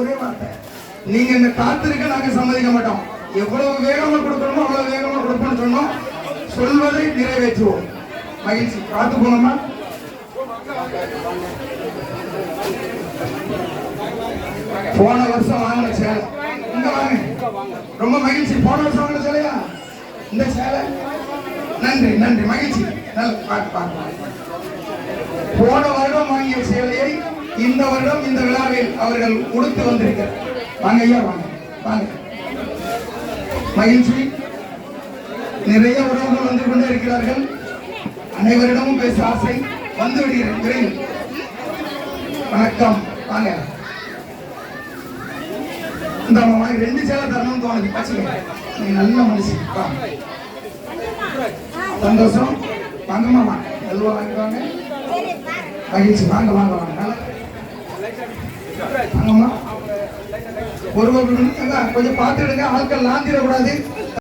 ஒரே வார்த்தை. நீங்க இந்த காத்திருக்க நாங்க சம்மதிக்க மாட்டோம். எவ்வளவு வேகமா கொடுக்கணுமோ அவ்வளவு வேகமா கொடுப்போம்னு சொன்னோம். சொல்வதை நிறைவேற்றுவோம். மகிழ்ச்சி. காத்து போனோமா? போன வருஷம் வாங்கின சேலை. இங்க வாங்க. ரொம்ப மகிழ்ச்சி. போன வருஷம் வாங்கின சேலையா? இந்த சேலை? நன்றி நன்றி. மகிழ்ச்சி. நல்ல பாட்டு பாட்டு. போன வருடம் வாங்கிய சேலையை இந்த வருடம் இந்த விழாவில் அவர்கள் உடுத்து வந்திருக்கிறார். வாங்க ஐயா வாங்க. வாங்க. மகிழ்ச்சி. நிறைய உறவுகள் வந்து கொண்டே இருக்கிறார்கள் அனைவரிடமும் பேச ஆசை. வந்து விடுகிறேன். வணக்கம். வாங்க. இந்த மாதிரி ரெண்டு சேலை தரணும்னு தோணுது. வச்சுக்கோங்க நீ நல்ல மனுஷன் சந்தோஷம். வாங்க மாமா. எல்லாம் மகிழ்ச்சி. வாங்க வாங்க வாங்க. நல்லா ஒரு ஒரு கொஞ்சம் பார்த்துடுங்க ஆட்கள் லாந்திடக்கூடாது